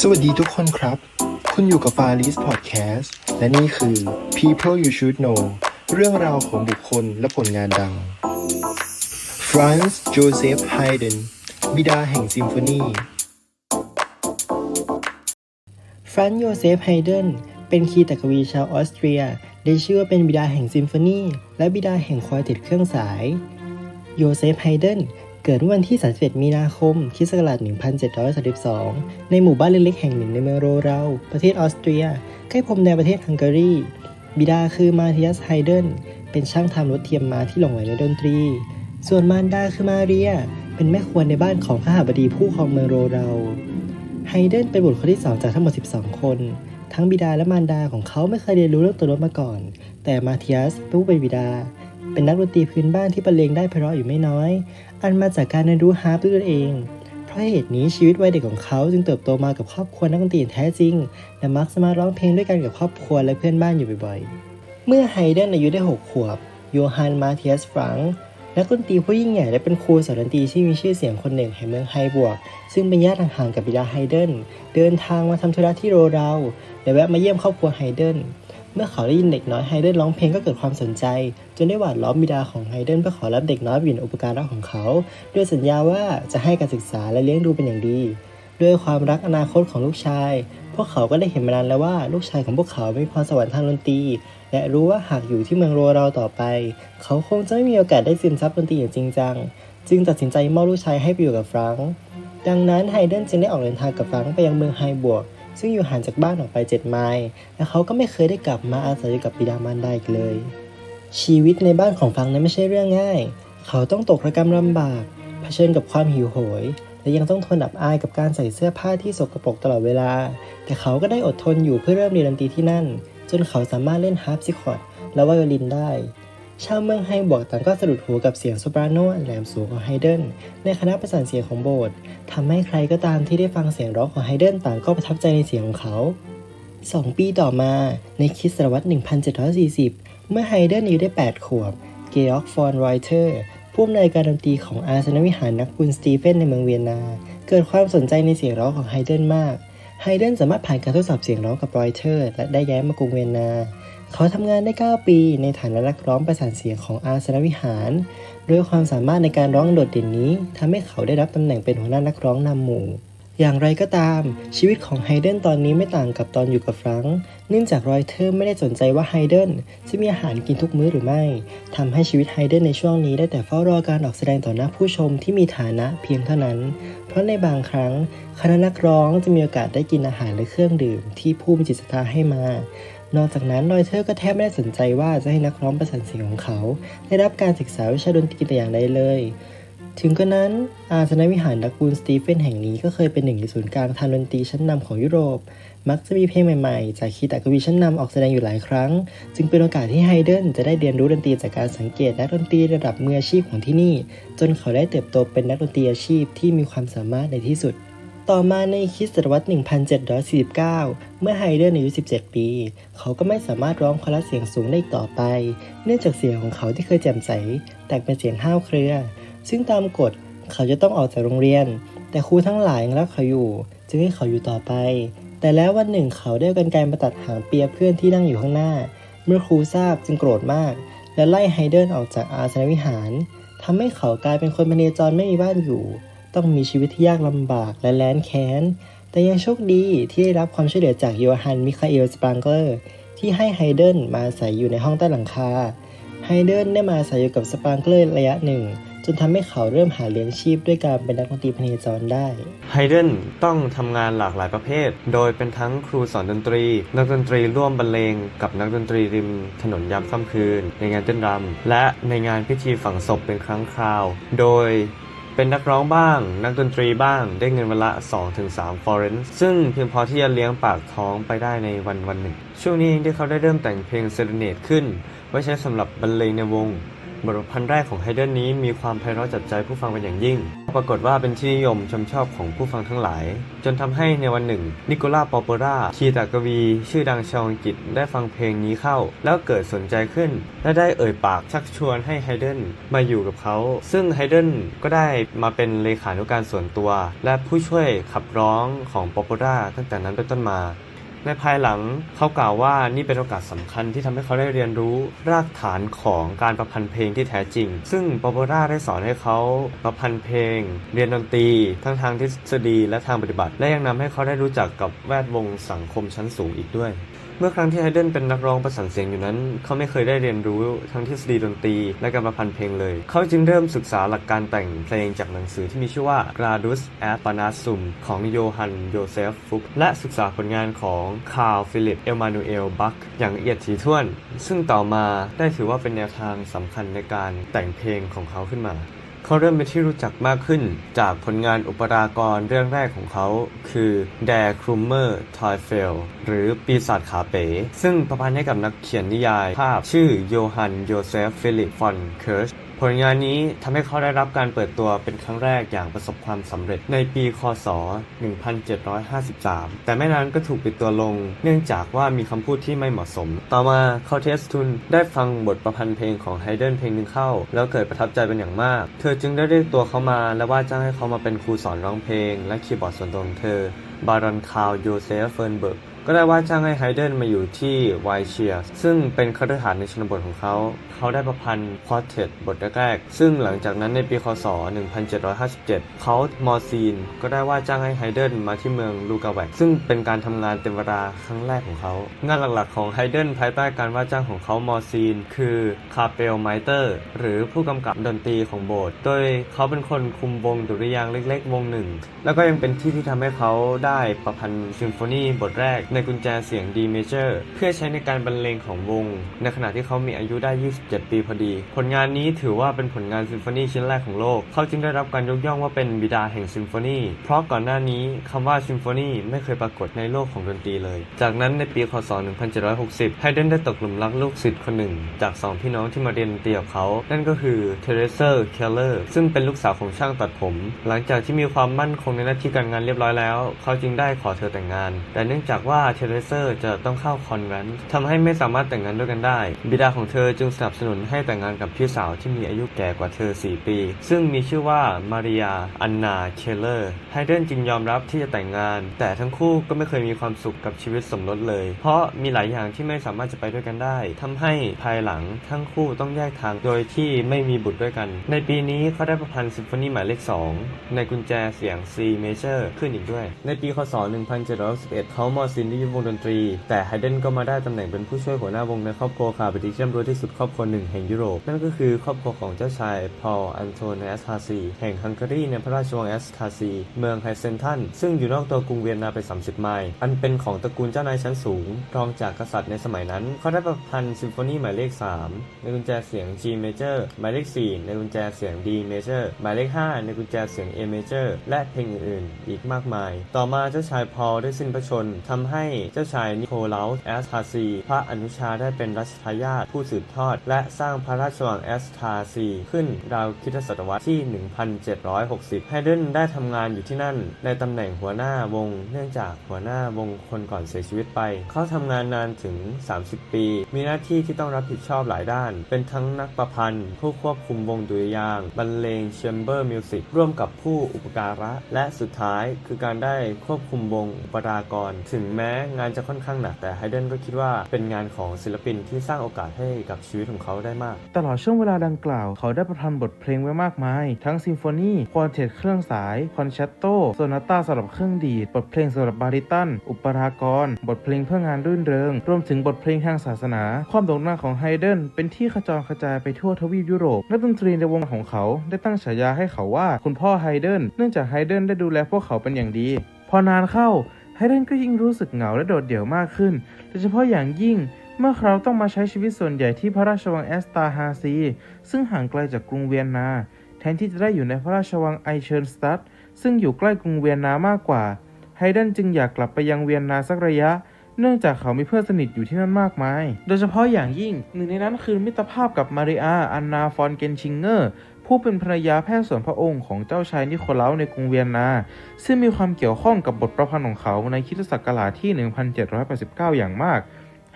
สวัสดีทุกคนครับ คุณอยู่กับ Faris Podcast และนี่คือ People You Should Know เรื่องราวของบุคคลและผลงานดัง Franz Joseph Haydn บิดาแห่งซิมโฟนีฟรานซ์โยเซฟไฮเดนเป็นคีตกวีชาวออสเตรีย ได้ชื่อว่าเป็นบิดาแห่งซิมโฟนี และบิดาแห่งควอเทตเครื่องสาย โยเซฟไฮเดน เกิดเมื่อวันที่ 31 มีนาคมคิศกราช1732 ในหมู่บ้านเล็กๆแห่งหนึ่งในเมืองโรเรา ประเทศออสเตรีย ใกล้พรมแดนประเทศฮังการี บิดาคือมาเทียสไฮเดน เป็นช่างทำรถเทียมม้าที่หลงไหลในดนตรี ส่วนมารดาคือมาเรีย เป็นแม่ครัวในบ้านของข้าหาบดีผู้ครองเมืองโรเรา ไฮเดนเป็นบุตรคนที่สองจากทั้งหมด 12 คน ทั้งบิดาและมารดาของเขาไม่เคยเรียนรู้เรื่องตัวรถมาก่อน แต่มาเทียสเป็นผู้เป็นบิดา เป็นนักดนตรีพื้นบ้านที่บรรเลงได้ไพราะอยู่ไม่น้อย อันมาจากการเรียนรู้ฮาร์ปด้วยตนเองเพราะเหตุนี้ชีวิตวัยเด็กของเขาจึงเติบโตมากับครอบครัวนักดนตรีแท้จริง และมักจะมาร้องเพลงด้วยกันกับครอบครัวและเพื่อนบ้านอยู่บ่อยๆ เมื่อไฮเดนอายุได้ 6 ขวบ โยฮันมาเทียสฟรังนักดนตรีผู้ยิ่งใหญ่และเป็นครูสอนดนตรีที่มีชื่อเสียงคนหนึ่งแห่งเมืองไฮบวก ซึ่งเป็นญาติห่างๆกับบิดาไฮเดนเดินทางมาทำธุระที่โรราและแวะมาเยี่ยมครอบครัวไฮเดน เมื่อเขาได้ยินเด็กน้อยไฮเดนร้องเพลงก็เกิดความสนใจ จนได้หวานล้อมบิดาของไฮเดนเพื่อขอรับเด็กน้อยไปอยู่ในอุปการะของเขา ด้วยสัญญาว่าจะให้การศึกษาและเลี้ยงดูเป็นอย่างดี ด้วยความรักอนาคตของลูกชาย พวกเขาก็ได้เห็นมานานแล้วว่าลูกชายของพวกเขามีพรสวรรค์ทางดนตรี และรู้ว่าหากอยู่ที่เมืองโรเราต่อไป เขาคงจะไม่มีโอกาสได้ซึมซับดนตรีอย่างจริงจัง จึงตัดสินใจมอบลูกชายให้ไปอยู่กับฟรังดังนั้นไฮเดนจึงได้ออกเดินทางกับฟรังไปยังเมืองไฮบวก ซึ่งอยู่ห่างจากบ้านออกไป 7 ไมล์ และเขาก็ไม่เคยได้กลับมาอาศัยอยู่กับบิดามารดาอีกเลย ชีวิตในบ้านของฟังนั้นไม่ใช่เรื่องง่าย เขาต้องตกระกำลำบาก เผชิญกับความหิวโหย และยังต้องทนอับอายกับการใส่เสื้อผ้าที่สกปรกตลอดเวลา แต่เขาก็ได้อดทนอยู่เพื่อเริ่มเรียนดนตรีที่นั่น จนเขาสามารถเล่นฮาร์ปซิคอร์ดและไวโอลินได้ ชาวเมืองไฮบวกต่างก็สะดุดหูกับเสียงโซปราโนอันแหลมสูงของไฮเดนในคณะประสานเสียงของโบสถ์ทำให้ใครก็ตามที่ได้ฟังเสียงร้องของไฮเดนต่างก็ประทับใจในเสียงของเขาสองปีต่อมาในคริสตศตวรรษ 1740 เมื่อไฮเดนอายุได้ 8 ขวบ เกอร์กฟอนรอยเทอร์ผู้อำนวยการดนตรีของอาสนวิหารนักบุญสตีเฟนในเมืองเวียนนา เกิดความสนใจในเสียงร้องของไฮเดนมากไฮเดนสามารถผ่านการทดสอบเสียงร้องกับรอยเทอร์และได้ย้ายมากรุงเวียนนา เขาทำงานได้ 9 ปี ในฐานะนักร้องประสานเสียงของอาสนวิหารด้วยความสามารถในการร้องโดดเด่นนี้ทำให้เขาได้รับตำแหน่งเป็นหัวหน้านักร้องนำหมู่ อย่างไรก็ตาม ชีวิตของไฮเดนตอนนี้ไม่ต่างกับตอนอยู่กับฟรังเนื่องจากรอยเทอร์ไม่ได้สนใจว่าไฮเดนจะมีอาหารกินทุกมื้อหรือไม่ทำให้ชีวิตไฮเดนในช่วงนี้ได้แต่เฝ้ารอการออกแสดงต่อหน้าผู้ชมที่มีฐานะเพียงเท่านั้น เพราะในบางครั้งคณะนักร้องจะมีโอกาสได้กินอาหารและเครื่องดื่มที่ผู้มีจิตศรัทธาให้มา นอกจากนั้นรอยเทอร์ก็แทบไม่ได้สนใจว่าจะให้นักร้องประสานเสียงของเขา ได้รับการศึกษาวิชาดนตรีแต่อย่างใดเลย ถึงกระนั้น อาสนวิหารนักบุญสตีเฟนแห่งนี้ก็เคยเป็นหนึ่งในศูนย์กลางทางดนตรีชั้นนำของยุโรป มักจะมีเพลงใหม่ๆ จากคีตากวีชั้นนำออกแสดงอยู่หลายครั้ง จึงเป็นโอกาสที่ไฮเดนจะได้เรียนรู้ดนตรีจากการสังเกตนักดนตรีระดับมืออาชีพของที่นี่ จนเขาได้เติบโตเป็นนักดนตรีอาชีพที่มีความสามารถในที่สุด ต่อมาในคิสตศตวรรษ 1749 เมื่อไฮเดนอายุ 17 ปี เขาก็ไม่สามารถร้องคอรัสเสียงสูงได้ต่อไป เนื่องจากเสียงของเขาที่เคยแจ่มใส แตกเป็นเสียงห้าวเครือ ซึ่งตามกฎเขาจะต้องออกจากโรงเรียน แต่ครูทั้งหลายรักเขาอยู่ จึงให้เขาอยู่ต่อไป แต่แล้ววันหนึ่งเขาได้กันไกรมาตัดหางเปียเพื่อนที่นั่งอยู่ข้างหน้า เมื่อครูทราบจึงโกรธมาก และไล่ไฮเดนออกจากอาสนวิหารทำให้เขากลายเป็นคนพเนจรไม่มีบ้านอยู่ ต้องมีชีวิตที่ยากลำบากและแล้นแค้น แต่ยังโชคดีที่ได้รับความช่วยเหลือจากโยฮันมิคาเอลสปรังเกอร์ที่ให้ไฮเดนมาอาศัยอยู่ในห้องใต้หลังคา ไฮเดนได้มาอาศัยอยู่กับสปรังเกอร์ระยะหนึ่ง จนทำให้เขาเริ่มหาเลี้ยงชีพด้วยการเป็นนักดนตรีพเนจรได้ ไฮเดนต้องทำงานหลากหลายประเภท โดยเป็นทั้งครูสอนดนตรี นักดนตรีร่วมบรรเลงกับนักดนตรีริมถนนยามค่ำคืน ในงานเต้นรำและในงานพิธีฝังศพเป็นครั้งคราว โดย เป็นนักร้องบ้าง นักดนตรีบ้าง ได้เงินวันละ 2-3 ฟอเรนซ์ซึ่งเพียงพอที่จะเลี้ยงปากท้องไปได้ในวันวันหนึ่ง ช่วงนี้เองที่เขาได้เริ่มแต่งเพลงเซเรเนตขึ้น ไว้ใช้สำหรับบรรเลงในวง บทประพันธ์แรกของไฮเดนนี้มีความไพเราะจับใจผู้ฟังเป็นอย่างยิ่ง ปรากฏว่าเป็นที่นิยมชมชอบของผู้ฟังทั้งหลาย จนทำให้ในวันหนึ่ง นิโคล่าปอเปราคีตากวี ชื่อดังชาวอังกฤษได้ฟังเพลงนี้เข้า แล้วเกิดสนใจขึ้น และได้เอ่ยปากชักชวนให้ไฮเดนมาอยู่กับเขา ซึ่งไฮเดนก็ได้มาเป็นเลขานุการส่วนตัว และผู้ช่วยขับร้องของปอเปราตั้งแต่นั้นเป็นต้นมา ในภายหลังเขากล่าวว่านี่เป็นโอกาสสำคัญที่ทำให้เขาได้เรียนรู้รากฐานของการประพันธ์เพลงที่แท้จริง ซึ่งปอเปราได้สอนให้เขาประพันธ์เพลง เรียนดนตรีทั้งทางทฤษฎีและทางปฏิบัติ และยังนำให้เขาได้รู้จักกับแวดวงสังคมชั้นสูงอีกด้วย เมื่อครั้งที่ไฮเดนเป็นนักร้องประสานเสียงอยู่นั้น เขาไม่เคยได้เรียนรู้ทั้งทฤษฎีดนตรีและการประพันธ์เพลงเลย เขาจึงเริ่มศึกษาหลักการแต่งเพลงจากหนังสือที่มีชื่อว่า Gradus ad Parnassum ของโยฮันโยเซฟฟุกและศึกษาผลงานของคาร์ลฟิลิป เอลมานูเอล บัคอย่างละเอียดถี่ถ้วน ซึ่งต่อมาได้ถือว่าเป็นแนวทางสำคัญในการแต่งเพลงของเขาขึ้นมา เขาเริ่มเป็นที่รู้จักมากขึ้น จากผลงานอุปรากรเรื่องแรกของเขา คือ Der Krummer Teufel หรือปีศาจขาเป๋ ซึ่งประพันธ์ให้กับนักเขียนนิยายภาพชื่อโยฮันโยเซฟฟิลิปฟอนเคิร์ช ผลงานนี้ทำให้เขาได้รับการเปิดตัวเป็นครั้งแรกอย่างประสบความสำเร็จในปี คศ 1753 แต่ไม่นานก็ถูกปิดตัวลง เนื่องจากว่ามีคำพูดที่ไม่เหมาะสม ต่อมาเขาเทสทุนได้ฟังบทประพันธ์เพลงของไฮเดนเพลงหนึ่งเข้า แล้วเกิดประทับใจเป็นอย่างมาก เธอจึงได้เรียกตัวเขามาและว่าจ้างให้เขามาเป็นครูสอนร้องเพลง และคีย์บอร์ดส่วนตัวของเธอบารอนคาวโยเซฟเฟิร์นเบิร์ก ก็ได้ว่าจ้างให้ไฮเดนมาอยู่ที่ไวเชียซึ่งเป็นคฤหาสน์ในชนบทของเขา เขาได้ประพันธ์ควอเทตบทแรกๆซึ่งหลังจากนั้นในปีคศ 1757 เขามอร์ซีน ก็ได้ว่าจ้างให้ไฮเดนมาที่เมืองลูกาแวกซึ่งเป็นการทำงานเต็มเวลาครั้งแรกของเขา งานหลักๆของไฮเดนภายใต้การว่าจ้างของเขามอร์ซีน คือคาเปลไมเตอร์หรือผู้กำกับดนตรีของโบสถ์โดยเขาเป็นคนคุมวงดุริยางเล็กๆ วงหนึ่ง แล้วก็ยังเป็นที่ที่ทำให้เขาได้ประพันธ์ซิมโฟนีบทแรกในกุญแจเสียง D major เพื่อใช้ในการบรรเลงของวง ในขณะที่เขามีอายุได้ 27 ปีพอดี ผลงานนี้ถือว่าเป็นผลงานซิมโฟนีชิ้นแรกของโลก เขาจึงได้รับการยกย่องว่าเป็นบิดาแห่งซิมโฟนี เพราะก่อนหน้านี้คำว่าซิมโฟนีไม่เคยปรากฏในโลกของดนตรีเลย จากนั้นในปี คศ 1760 ไฮเดนได้ตกหลุมรักลูกศิษย์คนหนึ่ง จากสองพี่น้องที่มาเรียนดนตรีกับเขา นั่นก็คือเทเรเซอร์ เคลเลอร์ ซึ่งเป็นลูกสาวของช่างตัดผม หลังจากที่มีความมั่นคงในหน้าที่การงานเรียบร้อยแล้ว เขาจึงได้ขอเธอแต่งงาน แต่เนื่องจากว่าเทเรเซอร์จะต้องเข้าคอนแวนต์ทำให้ไม่สามารถแต่งงานด้วยกันได้ บิดาของเธอจึงสนับสนุนให้แต่งงานกับพี่สาวที่มีอายุแก่กว่าเธอ 4 ปี ซึ่งมีชื่อว่ามาริยา อันนาเคเลอร์ ไฮเดนจึงยอมรับที่จะแต่งงาน แต่ทั้งคู่ก็ไม่เคยมีความสุขกับชีวิตสมรสเลย เพราะมีหลายอย่างที่ไม่สามารถจะไปด้วยกันได้ทำให้ภายหลังทั้งคู่ต้องแยกทางโดยที่ไม่มีบุตรด้วยกัน ในปีนี้เขาได้ประพันธ์ซิมโฟนีหมายเลข 2 ในกุญแจเสียง C major ขึ้นอีกด้วย ในปีคศ 1711เขามอซินีวงดนตรี แต่ไฮเดนก็มาได้ตำแหน่งเป็นผู้ช่วยหัวหน้าวงในครอบครัวคาร์บดิเชียมรวยที่สุดครอบครัวหนึ่งแห่งยุโรป นั่นก็คือครอบครัวของเจ้าชายพอลอันโทนแอสทาซีแห่งฮังการีในพระราชวังแอสทาซีเมืองไฮเซนทันซึ่งอยู่นอกตัวกรุงเวียนนาไป 30 ไมล์อันเป็นของตระกูลเจ้านายชั้นสูง รองจากกษัตริย์ในสมัยนั้น เขาได้ประพันธ์ซิมโฟนีหมายเลข 3 ในกุญแจเสียง G major หมายเลข 4 ในกุญแจเสียง D major หมายเลข 5 ในกุญแจเสียง A major และเพลงอื่นๆ อีกมากมาย ต่อมาเจ้าชายพอลได้สิ้นพระชนทำให้เจ้าชายนิโคลัสแอสทาซี พระอนุชาได้เป็นรัชทายาทผู้สืบทอด และสร้างพระราชวังแอสทาซี ขึ้นราวคริดศตวรรษที่ 1760 ไฮเดนได้ทำงานอยู่ที่นั่น ในตำแหน่งหัวหน้าวง เนื่องจากหัวหน้าวงคนก่อนเสียชีวิตไป เขาทำงานนานถึง 30 ปี มีหน้าที่ที่ต้องรับผิดชอบหลายด้าน เป็นทั้งนักประพันธ์ ผู้ควบคุมวงดุริยางบรรเลงแชมเบอร์มิวสิกร่วมกับผู้อุปการะ และสุดท้ายคือการได้ควบคุมวงอุปรากร ถึงแม้งานจะค่อนข้างหนักแต่ไฮเดนก็คิดว่าเป็นงานของศิลปินที่สร้างโอกาสให้กับชีวิตของเขาได้มาก ตลอดช่วงเวลาดังกล่าว เขาได้ประพันธ์บทเพลงไว้มากมาย ทั้งซิมโฟนีควอนเทตเครื่องสาย คอนแชตโตโซนาต้าสำหรับเครื่องดีด บทเพลงสำหรับบาริตัน อุปรากร บทเพลงเพื่องานรื่นเริง รวมถึงบทเพลงทางศาสนา ความโด่งดังของไฮเดนเป็นที่ขจรกระจายไปทั่วทวีปยุโรป นักดนตรีในวงของเขาได้ตั้งฉายาให้เขาว่าคุณพ่อไฮเดน เนื่องจากไฮเดนได้ดูแลพวกเขาเป็นอย่างดี พอนานเข้า ไฮเดนก็ยิ่งรู้สึกเหงาและโดดเดี่ยวมากขึ้น โดยเฉพาะอย่างยิ่งเมื่อเขาต้องมาใช้ชีวิตส่วนใหญ่ที่พระราชวังแอสตาฮาซี ซึ่งห่างไกลจากกรุงเวียนนา แทนที่จะได้อยู่ในพระราชวังไอเชิร์นสตัดซึ่งอยู่ใกล้กรุงเวียนนามากกว่า ไฮเดนจึงอยากกลับไปยังเวียนนาสักระยะ เนื่องจากเขามีเพื่อนสนิทอยู่ที่นั่นมากมาย โดยเฉพาะอย่างยิ่งหนึ่งในนั้นคือมิตรภาพกับมาริอา อันนาฟอนเกนชิงเกอร์ ผู้เป็นภรรยาแพทย์ส่วนพระองค์ของเจ้าชายนิโคลัสในกรุงเวียนนา ซึ่งมีความเกี่ยวข้องกับบทประพันธ์ของเขาในคิตศักราชที่ 1789 อย่างมาก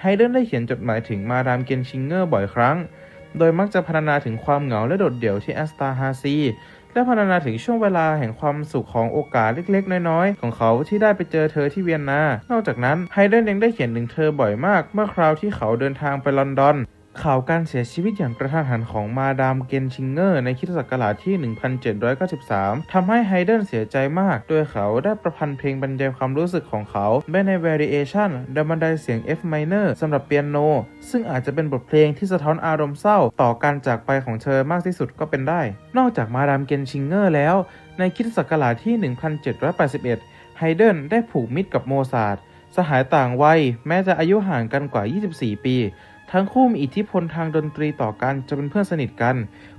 ไฮเดนได้เขียนจดหมายถึงมาดามเกนชิงเกอร์บ่อยครั้ง โดยมักจะพรรณนาถึงความเหงาและโดดเดี่ยวที่แอสตาฮาซีและพรรณนาถึงช่วงเวลาแห่งความสุขของโอกาสเล็กๆ น้อยๆ ของเขาที่ได้ไปเจอเธอที่เวียนนา นอกจากนั้นไฮเดนยังได้เขียนถึงเธอบ่อยมาก เมื่อคราวที่เขาเดินทางไปลอนดอน ข่าวการเสียชีวิตอย่างกระทันหันของมาดามเกนชิงเกอร์ในคริสตศักราชที่ 1793ทำให้ไฮเดนเสียใจมาก โดยเขาได้ประพันธ์เพลงบรรยายความรู้สึกของเขาไว้ใน Variation โดยบรรดเสียง F minor สำหรับเปียโน ซึ่งอาจจะเป็นบทเพลงที่สะท้อนอารมณ์เศร้าต่อการจากไปของเธอมากที่สุดก็เป็นได้ นอกจากมาดามเกนชิงเกอร์แล้ว ในคริสตศักราชที่ 1781 ไฮเดนได้ผูกมิตรกับโมซาร์ทสหายต่างวัยแม้จะอายุห่างกันกว่า 24 ปี ทั้งคู่มีอิทธิพลทางดนตรีต่อกันจะเป็นเพื่อนสนิทกัน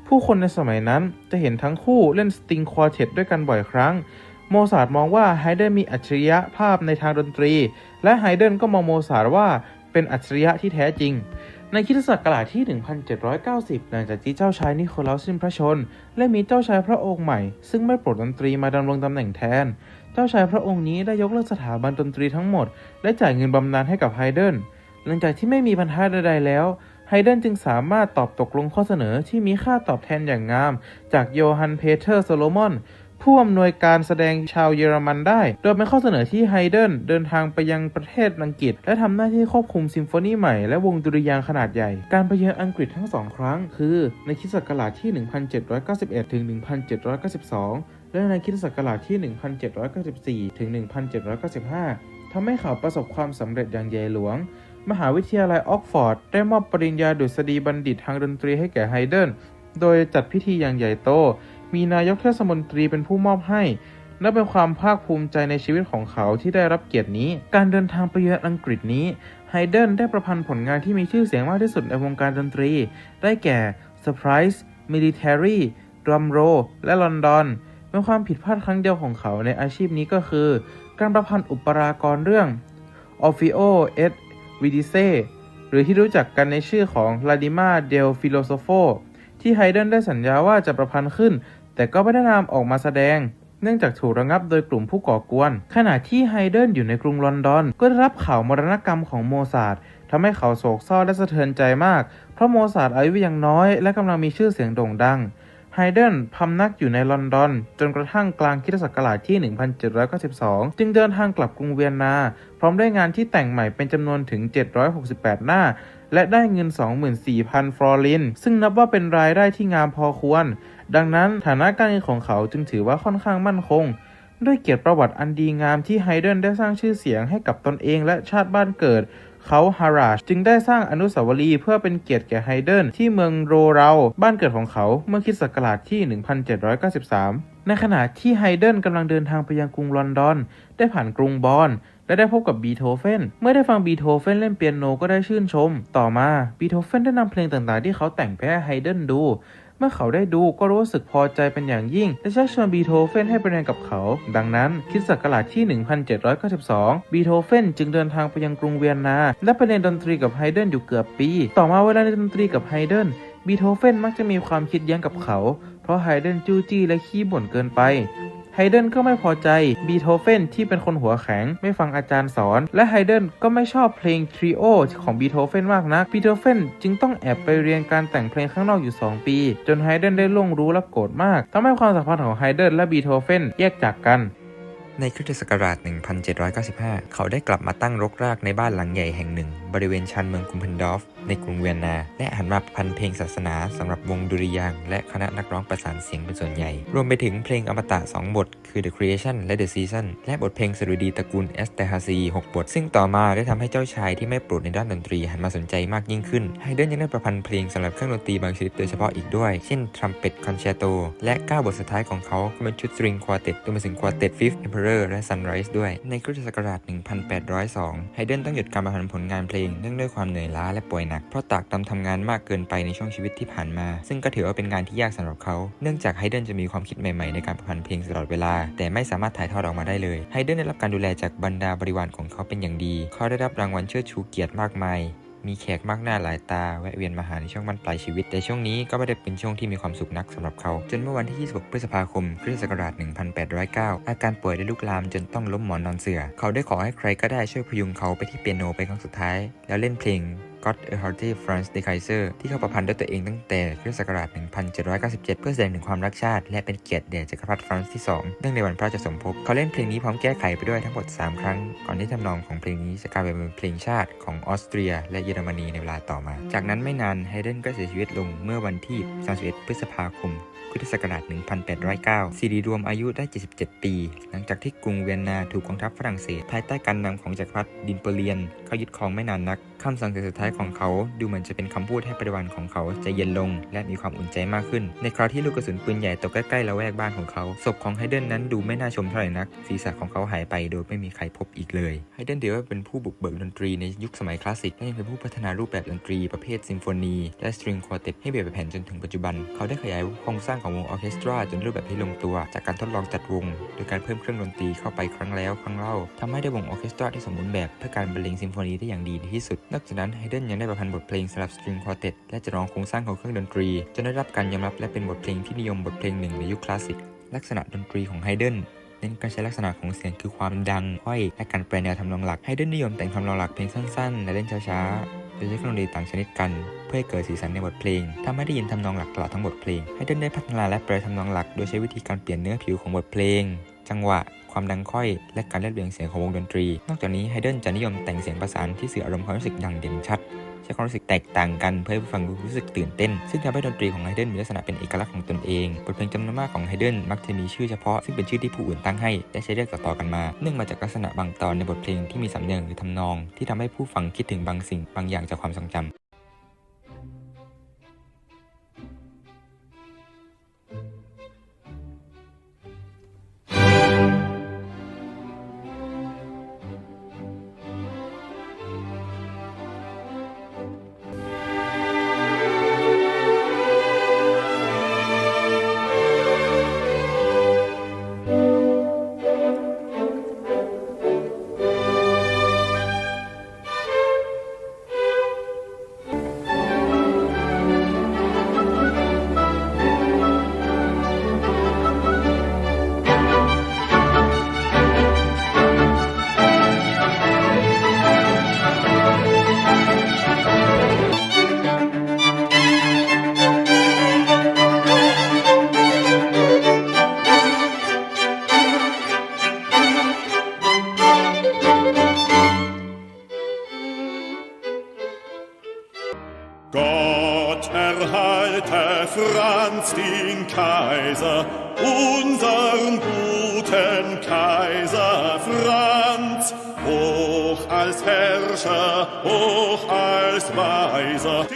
ผู้คนในสมัยนั้นจะเห็นทั้งคู่เล่นสตริงควอเทตด้วยกันบ่อยครั้ง โมซาร์ทมองว่าไฮเดนมีอัจฉริยะภาพในทางดนตรี และไฮเดนก็มองโมซาร์ทว่าเป็นอัจฉริยะที่แท้จริง ในคริสตศักราชที่ 1790 หลังจากที่เจ้าชายนิโคลัสสิ้นพระชน และมีเจ้าชายพระองค์ใหม่ ซึ่งไม่โปรดดนตรีมาดำรงตำแหน่งแทน เจ้าชายพระองค์นี้ได้ยกเลิกสถาบันดนตรีทั้งหมด และจ่ายเงินบำนาญให้กับไฮเดน หลังจากที่ไม่มีปัญหาใดๆแล้วไฮเดนจึงสามารถตอบตกลงข้อเสนอที่มีค่าตอบแทนอย่างงาม จากโยฮันเพเทอร์โซโลมอนผู้อำนวยการแสดงชาวเยอรมันได้ โดยเป็นข้อเสนอที่ไฮเดนเดินทางไปยังประเทศอังกฤษ และทำหน้าที่ควบคุมซิมโฟนีใหม่และวงดุริยางขนาดใหญ่ การไปเยือนอังกฤษทั้งสองครั้ง คือในคริสตศักราชที่ 1791 ถึง 1792 และในคริสตศักราชที่ 1794 ถึง 1795ทำให้เขาประสบความสำเร็จอย่างใหญ่หลวง มหาวิทยาลัยออกฟอร์ดได้มอบปริญญาดุษฎีบัณฑิตทางดนตรีให้แก่ไฮเดนโดยจัดพิธีอย่างใหญ่โต มีนายกเทศมนตรีเป็นผู้มอบให้ นับเป็นความภาคภูมิใจในชีวิตของเขาที่ได้รับเกียรตินี้ การเดินทางไปเยือนอังกฤษนี้ ไฮเดนได้ประพันธ์ผลงานที่มีชื่อเสียงมากที่สุดในวงการดนตรี ได้แก่ Surprise Military Drum Roll และลอนดอนเป็นความผิดพลาดครั้งเดียวของเขาในอาชีพนี้ก็คือ การประพันธ์อุปรากรเรื่อง Orfeo et Vidice หรือที่รู้จักกันในชื่อของ l a d i m a del Filosofo ที่ไฮเดนได้สัญญาว่าจะประพันธ์ขึ้น แต่ก็ไม่ได้นำออกมาแสดง เนื่องจากถูกระงับโดยกลุ่มผู้ก่อกวน ขณะที่ไฮเดนอยู่ในกรุงลอนดอน ก็ได้รับข่าวมรณกรรมของโมซาร์ททำให้เขาโศกเศร้าและสะเทือนใจมาก เพราะโมซาร์ทอายุยังน้อย และกำลังมีชื่อเสียงโด่งดัง ไฮเดนพำนักอยู่ในลอนดอน จนกระทั่งกลางคริสตศักราชที่ 1792 จึงเดินทางกลับกรุงเวียนนา พร้อมได้งานที่แต่งใหม่เป็นจำนวนถึง 768 หน้า และได้เงิน 24,000 ฟลอริน ซึ่งนับว่าเป็นรายได้ที่งามพอควร ดังนั้นฐานะการเงินของเขาจึงถือว่าค่อนข้างมั่นคงด้วยเกียรติประวัติอันดีงามที่ไฮเดนได้สร้างชื่อเสียงให้กับตนเองและชาติบ้านเกิด เขาฮาราชจึงได้สร้างอนุสาวรีย์เพื่อเป็นเกียรติแก่ไฮเดนที่เมืองโรเราบ้านเกิดของเขาเมื่อคิดศักราชที่ 1793 ในขณะที่ไฮเดนกำลังเดินทางไปยังกรุงลอนดอน ได้ผ่านกรุงบอนและได้พบกับบีโธเฟน เมื่อได้ฟังบีโธเฟนเล่นเปียโนก็ได้ชื่นชม ต่อมาบีโธเฟนได้นำเพลงต่างๆ ที่เขาแต่งไปให้ไฮเดนดู มื่อเขาได้ดูก็รู้สึกพอใจเป็นอย่างยิ่ง และชักชวนบีโธเฟนให้ไปเรียนกับเขา ดังนั้นคิดศักราชที่ 1792 บีโธเฟนจึงเดินทางไปยังกรุงเวียนนา และไปเรียนดนตรีกับไฮเดนอยู่เกือบปี ต่อมาเวลาเรียนดนตรีกับไฮเดนบีโธเฟนมักจะมีความคิดแย้งกับเขา เพราะไฮเดนจู้จี้และขี้บ่นเกินไป ไฮเดนก็ไม่พอใจบีโธเฟนที่เป็นคนหัวแข็งไม่ฟังอาจารย์สอน และไฮเดนก็ไม่ชอบเพลงทริโอของบีโธเฟนมากนักบีโธเฟนจึงต้องแอบไปเรียนการแต่งเพลงข้างนอกอยู่ 2 ปี จนไฮเดนได้ล่วงรู้และโกรธมากทำให้ความสัมพันธ์ของไฮเดนและบีโธเฟนแยกจากกัน ในคริสตศักราช 1795 เขาได้กลับมาตั้งรกรากในบ้านหลังใหญ่แห่งหนึ่ง บริเวณชานเมืองกุมเพนดอฟ ในกรุงเวียนนา และหันมาพันเพลงศาสนาสำหรับวงดุริยางและคณะนักร้องประสานเสียงเป็นส่วนใหญ่ รวมไปถึงเพลงอมตะ2บท คือ The Creation และ The Season และบทเพลงสดุดีตระกูลเอสเตฮาซี6บท ซึ่งต่อมาได้ทำให้เจ้าชายที่ไม่โปรดในด้านดนตรีหันมาสนใจมากยิ่งขึ้นไฮเดนยังได้ประพันธ์เพลงสำหรับเครื่องดนตรีบางชนิดโดยเฉพาะอีกด้วย เช่นทรัมเป็ตคอนแชโตและ9บทสุดท้ายของเขาก็เป็นชุดสตริงควอเต็ตรวมไปถึงควอเต็ต Fifth Emperor และ Sunrise ด้วย ในคริสตศักราช 1802 ไฮเดนต้องหยุดการประพันธ์ผลงานเพลงเนื่องด้วยความเหนื่อยล้าและป่วยหนักเพราะตากตำทำงานมากเกินไปในช่วงชีวิตที่ผ่านมา ซึ่งก็ถือว่าเป็นงานที่ยากสำหรับเขา เนื่องจากไฮเดนจะมีความคิดใหม่ๆในการประพันธ์เพลงตลอดเวลาแต่ไม่สามารถถ่ายทอดออกมาได้เลยไฮเดนได้รับการดูแลจากบรรดาบริวารของเขาเป็นอย่างดี เขาได้รับรางวัลเชิดชูเกียรติมากมายมีแขกมากหน้าหลายตาแวะเวียนมาหาในช่วงบั้นปลายชีวิต แต่ช่วงนี้ก็ไม่ได้เป็นช่วงที่มีความสุขนักสำหรับเขา จนเมื่อวันที่ 26 พฤษภาคม คริสต์ศักราช 1809 อาการป่วยได้ลุกลามจนต้องล้มหมอนนอนเสื่อ เขาได้ขอให้ใครก็ได้ช่วยพยุงเขาไปที่เปียโนเป็นครั้งสุดท้าย แล้วเล่นเพลง God a h a r t y Franz de Kaiser ที่เขาประพันธ์ด้วยตัวเองตั้งแต่คริสต์ศักราช 1797 เพื่อแสดงถึงความรักชาติและเป็นเกียรติแด่จักรพรรดิฟรานซ์ที่ 2 เนื่องในวันพระราชสมภพเขาเล่นเพลงนี้พร้อมแก้ไขไปด้วยทั้งหมด 3 ครั้ง ก่อนที่ทำนองของเพลงนี้จะกลายเป็นเพลงชาติของออสเตรีย และเยอรมนีในเวลาต่อมา จากนั้นไม่นานไฮเดนก็เสียชีวิตลงเมื่อวันที่ 31 พฤษภาคมพุทธศักราช 1809สิริรวมอายุได้ 77 ปี หลังจากที่กรุงเวียนนาถูกกองทัพฝรั่งเศสภายใต้การนำของจักรพรรดิดินเปเลียน เขายึดครองไม่นานนักคำสั่งเสียสุดท้ายของเขาดูเหมือนจะเป็นคำพูดให้บริวารของเขาใจเย็นลง และมีความอุ่นใจมากขึ้น ในคราวที่ลูกกระสุนปืนใหญ่ตกใกล้ๆละแวกบ้านของเขาศพของไฮเดนนั้นดูไม่น่าชมเท่าไหร่นัก ศีรษะของเขาหายไปโดยไม่มีใครพบอีกเลยไฮเดนถือว่าเป็นผู้บุกเบิกดนตรีในยุคสมัยคลาสสิกและยังเป็นผู้พัฒนารูปแบบดนตรีประเภทซิมโฟนีและสตริงควอเต็ตให้เปลี่ยนแผนจนถึงปัจจุบัน เขาได้ขยายโครงสร้างของวงออเคสตราจนรูปแบบที่ลงตัว จากการทดลองจัดวง โดยการเพิ่มเครื่องดนตรีเข้าไปครั้งแล้วครั้งเล่าทำให้ได้วงออเคสตราที่สมบูรณ์แบบเพื่อการบรรเลงซิมโฟนีได้อย่างดีที่สุด นอกจากนั้นไฮเดนยังได้ประพันธ์บทเพลงสำหรับสตริงควอเต็ตและจะรองโครงสร้างของเครื่องดนตรี จนได้รับการยอมรับและเป็นบทเพลงที่นิยมบทเพลงหนึ่งในยุคคลาสสิก ลักษณะดนตรีของไฮเดนเน้นการใช้ลักษณะของเสียงคือความดังห้อย และการแปลแนวทำนองหลัก ไฮเดนนิยมแต่งทำนองหลักเพลงสั้นๆ และเล่นช้าๆโดยใช้เครื่องดนตรีต่างชนิดกัน เพื่อให้เกิดสีสันในบทเพลงทำให้ได้ยินทำนองหลักตลอดทั้งบทเพลงไฮเดนได้พัฒนาและแปลทำนองหลัก โดยใช้วิธีการเปลี่ยนเนื้อผิวของบทเพลง จังหวะ ความดังค่อย และการเรียบเรียงเสียงของวงดนตรี นอกจากนี้ไฮเดนจะนิยมแต่งเสียงประสานที่สื่ออารมณ์ความรู้สึกอย่างเด่นชัดใช้ความรู้สึกแตกต่างกันเพื่อให้ผู้ฟังรู้สึกตื่นเต้น ซึ่งทำให้ดนตรีของไฮเดนมีลักษณะเป็นเอกลักษณ์ของตนเอง บทเพลงจำนวนมากของไฮเดนมักจะมีชื่อเฉพาะ ซึ่งเป็นชื่อที่ผู้อื่นตั้งให้ และใช้เรียกต่อๆกันมา เนื่องมาจากลักษณะบางตอนในบทเพลงที่มีสำเนียงหรือทำนอง ที่ทำให้ผู้ฟังคิดถึงบางสิ่งบางอย่างจากความทรงจำ Franz den Kaiser, unseren guten Kaiser Franz, hoch als Herrscher, hoch als Weiser.